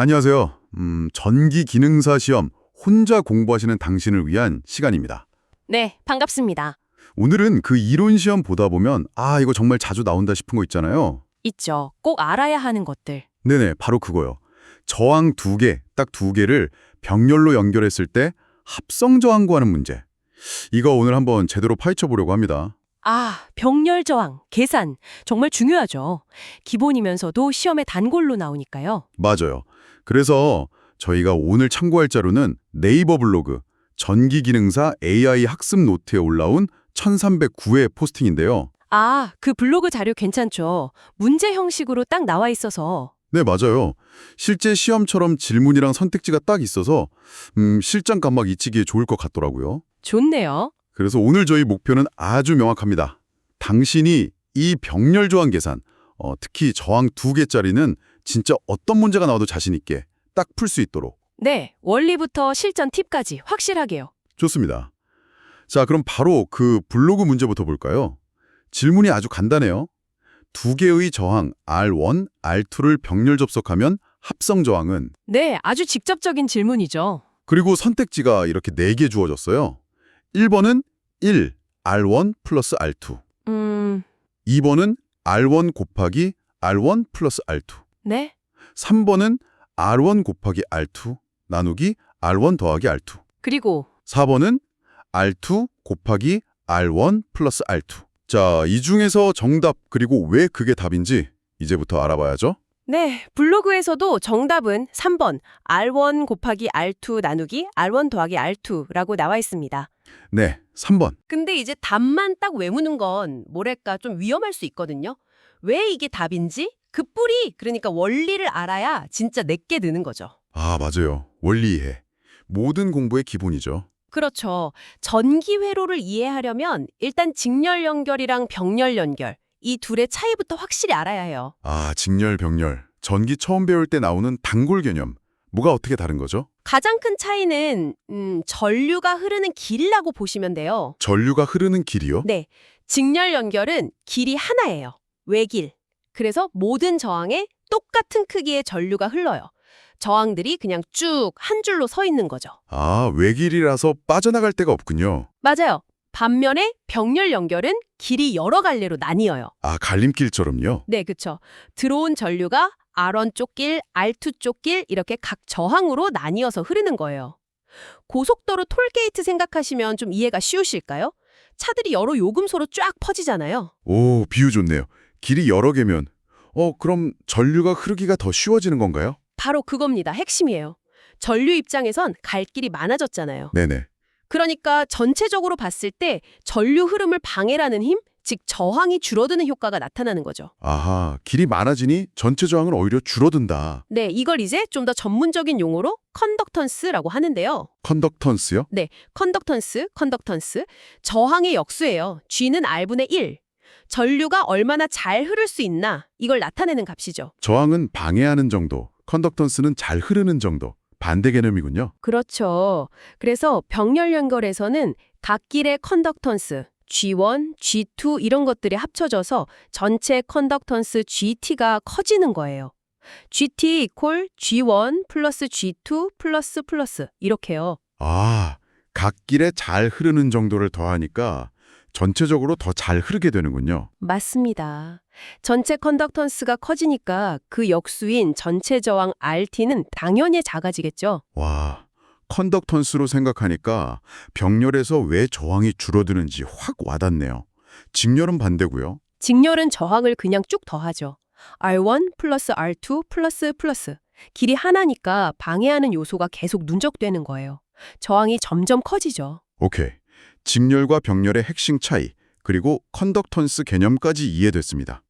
안녕하세요. 음, 전기 기능사 시험 혼자 공부하시는 당신을 위한 시간입니다. 네, 반갑습니다. 오늘은 그 이론 시험 보다 보면 아, 이거 정말 자주 나온다 싶은 거 있잖아요. 있죠. 꼭 알아야 하는 것들. 네네, 바로 그거요. 저항 두 개, 딱 두 개를 병렬로 연결했을 때 합성 저항 구하는 문제. 이거 오늘 한번 제대로 파헤쳐 보려고 합니다. 아, 병렬 저항, 계산. 정말 중요하죠. 기본이면서도 시험에 단골로 나오니까요. 맞아요. 그래서 저희가 오늘 참고할 자료는 네이버 블로그 전기 기능사 AI 학습 노트에 올라온 1309회 포스팅인데요. 아, 그 블로그 자료 괜찮죠. 문제 형식으로 딱 나와 있어서. 네, 맞아요. 실제 시험처럼 질문이랑 선택지가 딱 있어서 음, 실전 감막 익히기에 좋을 것 같더라고요. 좋네요. 그래서 오늘 저희 목표는 아주 명확합니다. 당신이 이 병렬 조항 계산, 어, 특히 저항 두 개짜리는 진짜 어떤 문제가 나와도 자신 있게 딱 풀 수 있도록. 네, 원리부터 실전 팁까지 확실하게요. 좋습니다. 자, 그럼 바로 그 블로그 문제부터 볼까요? 질문이 아주 간단해요. 두 개의 저항 R1, R2를 병렬 접속하면 합성 저항은 네, 아주 직접적인 질문이죠. 그리고 선택지가 이렇게 네 개 주어졌어요. 1번은 1, R1 플러스 R2. 음, 2번은 R1 곱하기 R1 플러스 R2. 네? 3번은 R1 곱하기 R2 나누기 R1 더하기 R2. 그리고 4번은 R2 곱하기 R1 플러스 R2. 자, 이 중에서 정답 그리고 왜 그게 답인지 이제부터 알아봐야죠. 네, 블로그에서도 정답은 3번 R1 곱하기 R2 나누기 R1 더하기 R2라고 나와 있습니다. 네, 3번. 근데 이제 답만 딱 외우는 건 뭐랄까 좀 위험할 수 있거든요. 왜 이게 답인지 그 뿌리 그러니까 원리를 알아야 진짜 내게 드는 거죠. 아, 맞아요. 원리 이해. 모든 공부의 기본이죠. 그렇죠. 전기 회로를 이해하려면 일단 직렬 연결이랑 병렬 연결 이 둘의 차이부터 확실히 알아야 해요. 아, 직렬, 병렬. 전기 처음 배울 때 나오는 단골 개념. 뭐가 어떻게 다른 거죠? 가장 큰 차이는 음, 전류가 흐르는 길이라고 보시면 돼요. 전류가 흐르는 길이요? 네, 직렬 연결은 길이 하나예요. 외길. 그래서 모든 저항에 똑같은 크기의 전류가 흘러요. 저항들이 그냥 쭉 한 줄로 서 있는 거죠. 아, 외길이라서 빠져나갈 데가 없군요. 맞아요. 반면에 병렬 연결은 길이 여러 갈래로 나뉘어요. 아, 갈림길처럼요? 네, 그쵸. 들어온 전류가 R1 쪽 길, R2 쪽길 이렇게 각 저항으로 나뉘어서 흐르는 거예요. 고속도로 톨게이트 생각하시면 좀 이해가 쉬우실까요? 차들이 여러 요금소로 쫙 퍼지잖아요. 오, 비유 좋네요. 길이 여러 개면 어, 그럼 전류가 흐르기가 더 쉬워지는 건가요? 바로 그겁니다. 핵심이에요. 전류 입장에선 갈 길이 많아졌잖아요. 네네. 그러니까 전체적으로 봤을 때 전류 흐름을 방해라는 힘, 즉 저항이 줄어드는 효과가 나타나는 거죠. 아하, 길이 많아지니 전체 저항은 오히려 줄어든다. 네, 이걸 이제 좀 더 전문적인 용어로 컨덕턴스라고 하는데요. 컨덕턴스요? 컨덕턴스, 컨덕턴스, 저항의 역수예요. G는 R분의 1. 전류가 얼마나 잘 흐를 수 있나 이걸 나타내는 값이죠. 저항은 방해하는 정도, 컨덕턴스는 잘 흐르는 정도. 반대 개념이군요. 그렇죠. 그래서 병렬 연결에서는 각 길의 컨덕턴스 G1, G2 이런 것들이 합쳐져서 전체 컨덕턴스 GT가 커지는 거예요. GT 이퀄 G1 플러스 G2 플러스 플러스 이렇게요. 아, 각 길에 잘 흐르는 정도를 더하니까 전체적으로 더 잘 흐르게 되는군요. 맞습니다. 전체 컨덕턴스가 커지니까 그 역수인 전체 저항 RT는 당연히 작아지겠죠. 와, 컨덕턴스로 생각하니까 병렬에서 왜 저항이 줄어드는지 확 와닿네요. 직렬은 반대고요. 직렬은 저항을 그냥 쭉 더하죠. R1 플러스 R2 플러스 플러스. 길이 하나니까 방해하는 요소가 계속 누적되는 거예요. 저항이 점점 커지죠. 오케이. 직렬과 병렬의 핵심 차이, 그리고 컨덕턴스 개념까지 이해됐습니다.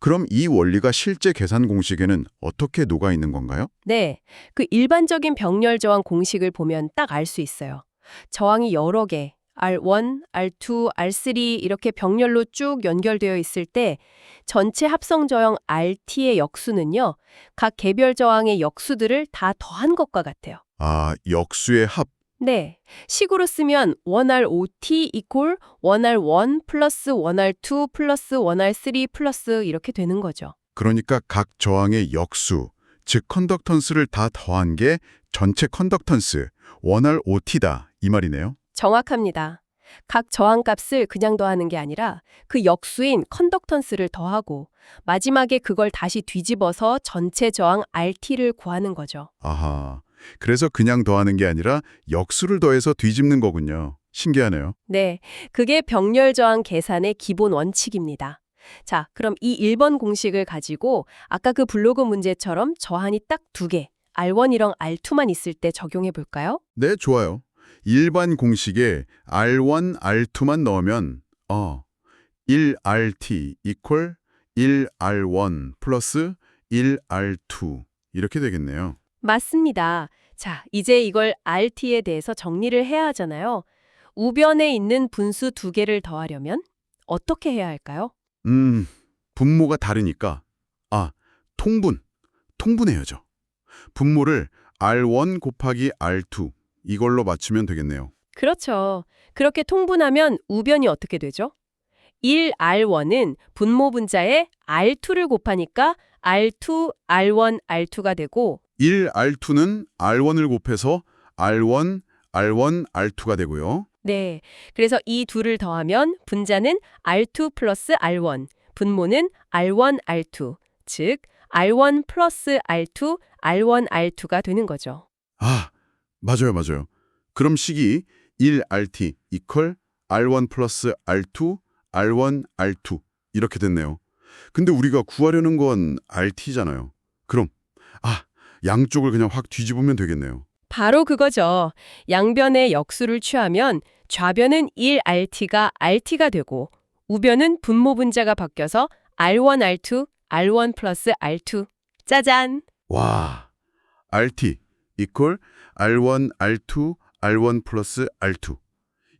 그럼 이 원리가 실제 계산 공식에는 어떻게 녹아 있는 건가요? 네, 그 일반적인 병렬 저항 공식을 보면 딱 알 수 있어요. 저항이 여러 개, R1, R2, R3 이렇게 병렬로 쭉 연결되어 있을 때 전체 합성 저항 RT의 역수는요. 각 개별 저항의 역수들을 다 더한 것과 같아요. 아, 역수의 합. 네, 식으로 쓰면 1R5T 이퀄 1R1 플러스 1R2 플러스 1R3 플러스 이렇게 되는 거죠. 그러니까 각 저항의 역수, 즉 컨덕턴스를 다 더한 게 전체 컨덕턴스, 원R OT다 이 말이네요. 정확합니다. 각 저항값을 그냥 더하는 게 아니라 그 역수인 컨덕턴스를 더하고 마지막에 그걸 다시 뒤집어서 전체 저항 RT를 구하는 거죠. 아하, 그래서 그냥 더하는 게 아니라 역수를 더해서 뒤집는 거군요. 신기하네요. 네, 그게 병렬 저항 계산의 기본 원칙입니다. 자, 그럼 이 1번 공식을 가지고 아까 그 블로그 문제처럼 저항이 딱 두 개, R1이랑 R2만 있을 때 적용해 볼까요? 네, 좋아요. 일반 공식에 R1, R2만 넣으면 어, 1RT equal 1R1 플러스 1R2 이렇게 되겠네요. 맞습니다. 자, 이제 이걸 RT에 대해서 정리를 해야 하잖아요. 우변에 있는 분수 두 개를 더하려면 어떻게 해야 할까요? 음, 분모가 다르니까 아, 통분, 통분해야죠. 분모를 R1 곱하기 R2 이걸로 맞추면 되겠네요. 그렇죠. 그렇게 통분하면 우변이 어떻게 되죠? 1R1은 분모 분자에 R2를 곱하니까 R2, R1, R2가 되고 1R2는 R1을 곱해서 R1, R1, R2가 되고요. 네. 그래서 이 둘을 더하면 분자는 R2 플러스 R1, 분모는 R1, R2, 즉 R1 플러스 R2, R1, R2가 되는 거죠. 아, 맞아요, 맞아요. 그럼 식이 1RT equal R1 플러스 R2, R1, R2 이렇게 됐네요. 근데 우리가 구하려는 건 RT잖아요. 그럼 아, 양쪽을 그냥 확 뒤집으면 되겠네요. 바로 그거죠. 양변의 역수를 취하면 좌변은 1RT가 RT가 되고 우변은 분모 분자가 바뀌어서 R1, R2, R1 플러스 R2. 짜잔! 와, RT equal R1, R2, R1 플러스 R2.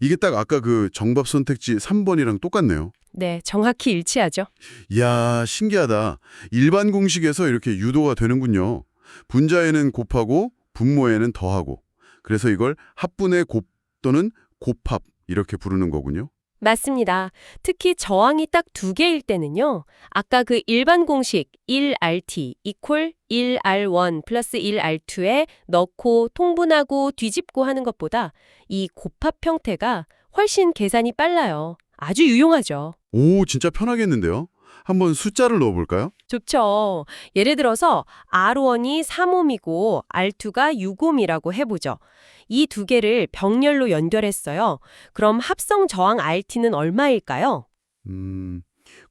이게 딱 아까 그 정답 선택지 3번이랑 똑같네요. 네, 정확히 일치하죠. 이야, 신기하다. 일반 공식에서 이렇게 유도가 되는군요. 분자에는 곱하고 분모에는 더하고. 그래서 이걸 합분의 곱 또는 곱합 이렇게 부르는 거군요. 맞습니다. 특히 저항이 딱 두 개일 때는요. 아까 그 일반 공식 1RT equal 1R1 플러스 1R2에 넣고 통분하고 뒤집고 하는 것보다 이 곱합 형태가 훨씬 계산이 빨라요. 아주 유용하죠. 오, 진짜 편하겠는데요? 한번 숫자를 넣어볼까요? 좋죠. 예를 들어서 R1이 3옴이고 R2가 6옴이라고 해보죠. 이 두 개를 병렬로 연결했어요. 그럼 합성 저항 RT는 얼마일까요? 음,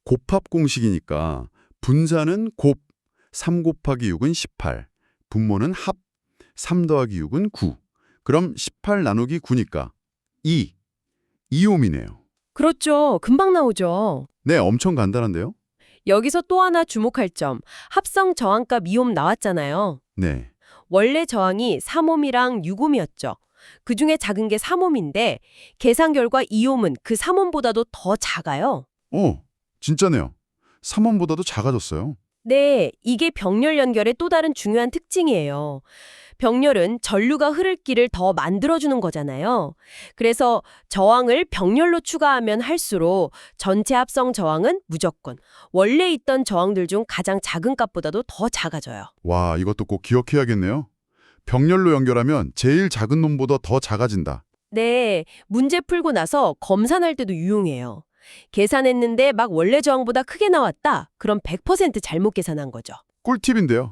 곱합 공식이니까 분자는 곱, 3 곱하기 6은 18, 분모는 합, 3 더하기 6은 9. 그럼 18 나누기 9니까 2, 2옴이네요. 그렇죠. 금방 나오죠. 네, 엄청 간단한데요? 여기서 또 하나 주목할 점. 합성 저항값 2옴 나왔잖아요. 네. 원래 저항이 3옴이랑 6옴이었죠. 그 중에 작은 게 3옴인데 계산 결과 2옴은 그 3옴보다도 더 작아요. 어, 진짜네요. 3원보다도 작아졌어요. 네, 이게 병렬 연결의 또 다른 중요한 특징이에요. 병렬은 전류가 흐를 길을 더 만들어주는 거잖아요. 그래서 저항을 병렬로 추가하면 할수록 전체 합성 저항은 무조건 원래 있던 저항들 중 가장 작은 값보다도 더 작아져요. 와, 이것도 꼭 기억해야겠네요. 병렬로 연결하면 제일 작은 놈보다 더 작아진다. 네, 문제 풀고 나서 검산할 때도 유용해요. 계산했는데 막 원래 저항보다 크게 나왔다. 그럼 100% 잘못 계산한 거죠. 꿀팁인데요.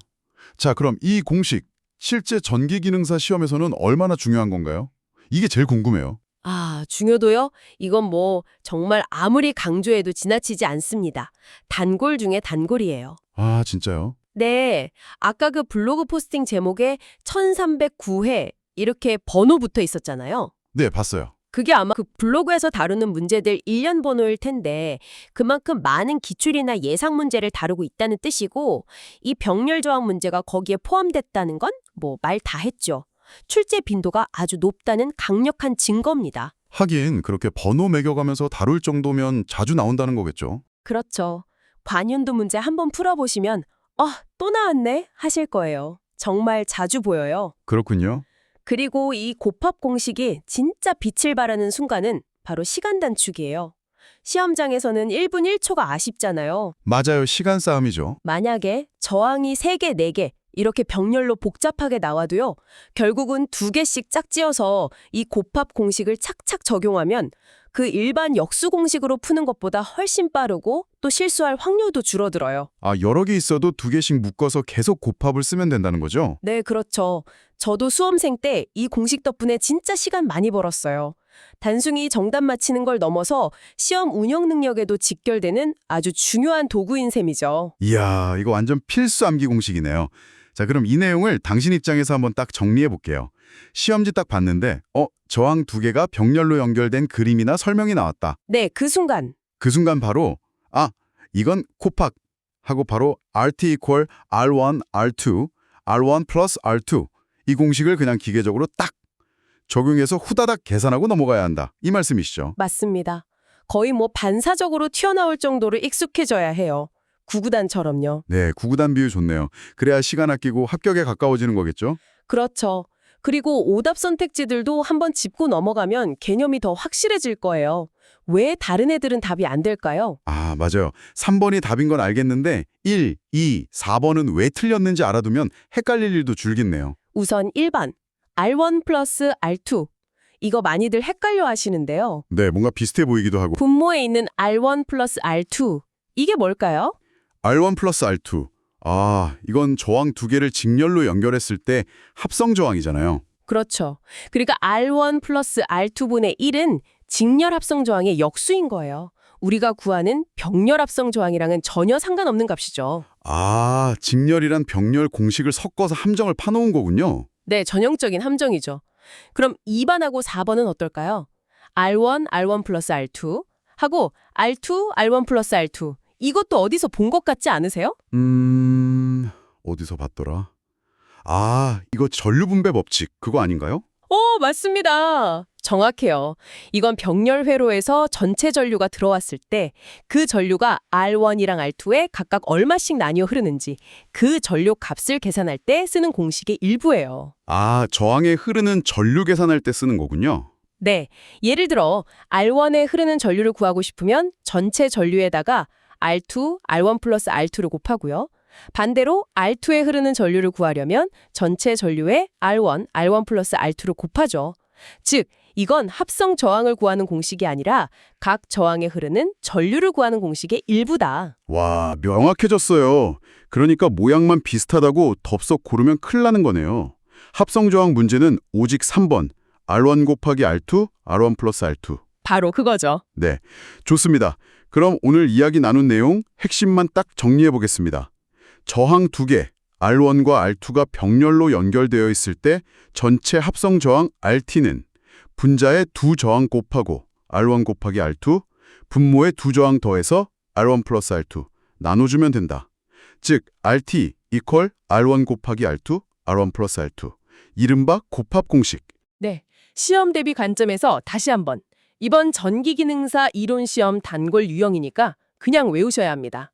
자, 그럼 이 공식 실제 전기기능사 시험에서는 얼마나 중요한 건가요? 이게 제일 궁금해요. 아, 중요도요? 이건 뭐 정말 아무리 강조해도 지나치지 않습니다. 단골 중에 단골이에요. 아, 진짜요? 네, 아까 그 블로그 포스팅 제목에 1309회 이렇게 번호 붙어 있었잖아요. 네, 봤어요. 그게 아마 그 블로그에서 다루는 문제들 일련 번호일 텐데 그만큼 많은 기출이나 예상 문제를 다루고 있다는 뜻이고 이 병렬 저항 문제가 거기에 포함됐다는 건 뭐 말 다 했죠. 출제 빈도가 아주 높다는 강력한 증거입니다. 하긴 그렇게 번호 매겨가면서 다룰 정도면 자주 나온다는 거겠죠. 그렇죠. 관윤도 문제 한번 풀어보시면 어, 또 나왔네 하실 거예요. 정말 자주 보여요. 그렇군요. 그리고 이 곱합 공식이 진짜 빛을 발하는 순간은 바로 시간 단축이에요. 시험장에서는 1분 1초가 아쉽잖아요. 맞아요. 시간 싸움이죠. 만약에 저항이 3개, 4개 이렇게 병렬로 복잡하게 나와도요. 결국은 두 개씩 짝지어서 이 곱합 공식을 착착 적용하면 그 일반 역수 공식으로 푸는 것보다 훨씬 빠르고 또 실수할 확률도 줄어들어요. 아, 여러 개 있어도 두 개씩 묶어서 계속 곱합을 쓰면 된다는 거죠? 네, 그렇죠. 저도 수험생 때 이 공식 덕분에 진짜 시간 많이 벌었어요. 단순히 정답 맞히는 걸 넘어서 시험 운영 능력에도 직결되는 아주 중요한 도구인 셈이죠. 이야, 이거 완전 필수 암기 공식이네요. 자, 그럼 이 내용을 당신 입장에서 한번 딱 정리해 볼게요. 시험지 딱 봤는데, 어, 저항 두 개가 병렬로 연결된 그림이나 설명이 나왔다. 네, 그 순간 그 순간 바로, 아, 이건 코팍 하고 바로 RT equal R1, R2, R1 플러스 R2 이 공식을 그냥 기계적으로 딱 적용해서 후다닥 계산하고 넘어가야 한다. 이 말씀이시죠? 맞습니다. 거의 뭐 반사적으로 튀어나올 정도로 익숙해져야 해요. 구구단처럼요. 네, 구구단 비유 좋네요. 그래야 시간 아끼고 합격에 가까워지는 거겠죠? 그렇죠. 그리고 오답 선택지들도 한번 짚고 넘어가면 개념이 더 확실해질 거예요. 왜 다른 애들은 답이 안 될까요? 아, 맞아요. 3번이 답인 건 알겠는데 1, 2, 4번은 왜 틀렸는지 알아두면 헷갈릴 일도 줄겠네요. 우선 1번. R1 플러스 R2. 이거 많이들 헷갈려 하시는데요. 네, 뭔가 비슷해 보이기도 하고. 분모에 있는 R1 플러스 R2. 이게 뭘까요? R1 플러스 R2. 아, 이건 저항 두 개를 직렬로 연결했을 때 합성 저항이잖아요. 그렇죠. 그러니까 R1 플러스 R2분의 1은 직렬 합성 저항의 역수인 거예요. 우리가 구하는 병렬 합성 저항이랑은 전혀 상관없는 값이죠. 아, 직렬이란 병렬 공식을 섞어서 함정을 파놓은 거군요. 네, 전형적인 함정이죠. 그럼 2번하고 4번은 어떨까요? R1, R1 플러스 R2 하고 R2, R1 플러스 R2 이것도 어디서 본 것 같지 않으세요? 음... 어디서 봤더라? 아, 이거 전류분배 법칙 그거 아닌가요? 오, 맞습니다. 정확해요. 이건 병렬 회로에서 전체 전류가 들어왔을 때 그 전류가 R1이랑 R2에 각각 얼마씩 나뉘어 흐르는지 그 전류 값을 계산할 때 쓰는 공식의 일부예요. 아, 저항에 흐르는 전류 계산할 때 쓰는 거군요. 네, 예를 들어 R1에 흐르는 전류를 구하고 싶으면 전체 전류에다가 R2, R1 플러스 R2를 곱하고요. 반대로 R2에 흐르는 전류를 구하려면 전체 전류에 R1, R1 플러스 R2를 곱하죠. 즉, 이건 합성 저항을 구하는 공식이 아니라 각 저항에 흐르는 전류를 구하는 공식의 일부다. 와, 명확해졌어요. 그러니까 모양만 비슷하다고 덥석 고르면 큰일 나는 거네요. 합성 저항 문제는 오직 3번, R1 곱하기 R2, R1 플러스 R2. 바로 그거죠. 네, 좋습니다. 그럼 오늘 이야기 나눈 내용 핵심만 딱 정리해 보겠습니다. 저항 두 개, R1과 R2가 병렬로 연결되어 있을 때 전체 합성 저항 RT는 분자의 두 저항 곱하고 R1 곱하기 R2, 분모의 두 저항 더해서 R1 플러스 R2 나눠주면 된다. 즉, RT equal R1 곱하기 R2, R1 플러스 R2. 이른바 곱합 공식. 네. 시험 대비 관점에서 다시 한번. 이번 전기기능사 이론 시험 단골 유형이니까 그냥 외우셔야 합니다.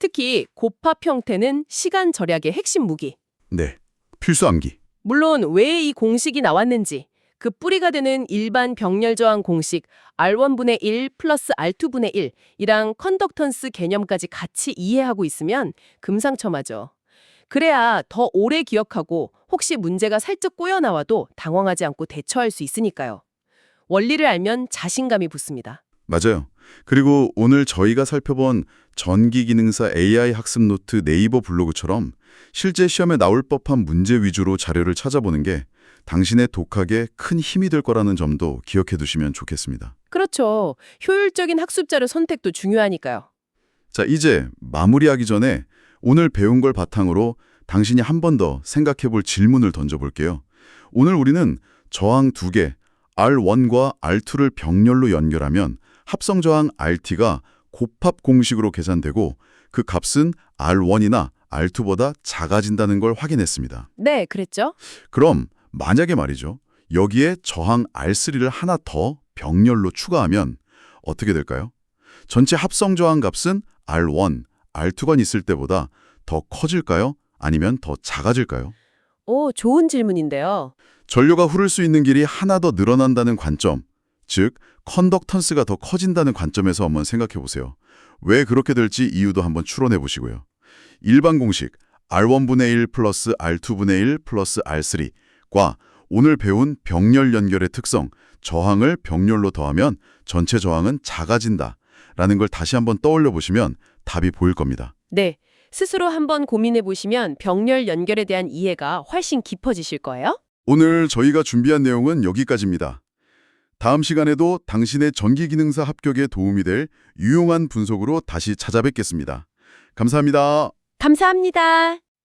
특히 곱합 형태는 시간 절약의 핵심 무기. 네, 필수 암기. 물론 왜 이 공식이 나왔는지, 그 뿌리가 되는 일반 병렬 저항 공식 R1분의 1 플러스 R2분의 1이랑 컨덕턴스 개념까지 같이 이해하고 있으면 금상첨화죠. 그래야 더 오래 기억하고 혹시 문제가 살짝 꼬여 나와도 당황하지 않고 대처할 수 있으니까요. 원리를 알면 자신감이 붙습니다. 맞아요. 그리고 오늘 저희가 살펴본 전기기능사 AI 학습 노트 네이버 블로그처럼 실제 시험에 나올 법한 문제 위주로 자료를 찾아보는 게 당신의 독학에 큰 힘이 될 거라는 점도 기억해 두시면 좋겠습니다. 그렇죠. 효율적인 학습자료 선택도 중요하니까요. 자, 이제 마무리하기 전에 오늘 배운 걸 바탕으로 당신이 한 번 더 생각해 볼 질문을 던져볼게요. 오늘 우리는 저항 두 개, R1과 R2를 병렬로 연결하면 합성 저항 RT가 곱합 공식으로 계산되고 그 값은 R1이나 R2보다 작아진다는 걸 확인했습니다. 네, 그랬죠? 그럼 만약에 말이죠. 여기에 저항 R3를 하나 더 병렬로 추가하면 어떻게 될까요? 전체 합성 저항 값은 R1, R2가 있을 때보다 더 커질까요? 아니면 더 작아질까요? 오, 좋은 질문인데요. 전류가 흐를 수 있는 길이 하나 더 늘어난다는 관점, 즉 컨덕턴스가 더 커진다는 관점에서 한번 생각해 보세요. 왜 그렇게 될지 이유도 한번 추론해 보시고요. 일반 공식 R1분의 1 플러스 R2분의 1 플러스 R3과 오늘 배운 병렬 연결의 특성, 저항을 병렬로 더하면 전체 저항은 작아진다. 라는 걸 다시 한번 떠올려 보시면 답이 보일 겁니다. 네. 스스로 한번 고민해 보시면 병렬 연결에 대한 이해가 훨씬 깊어지실 거예요. 오늘 저희가 준비한 내용은 여기까지입니다. 다음 시간에도 당신의 전기기능사 합격에 도움이 될 유용한 분석으로 다시 찾아뵙겠습니다. 감사합니다. 감사합니다.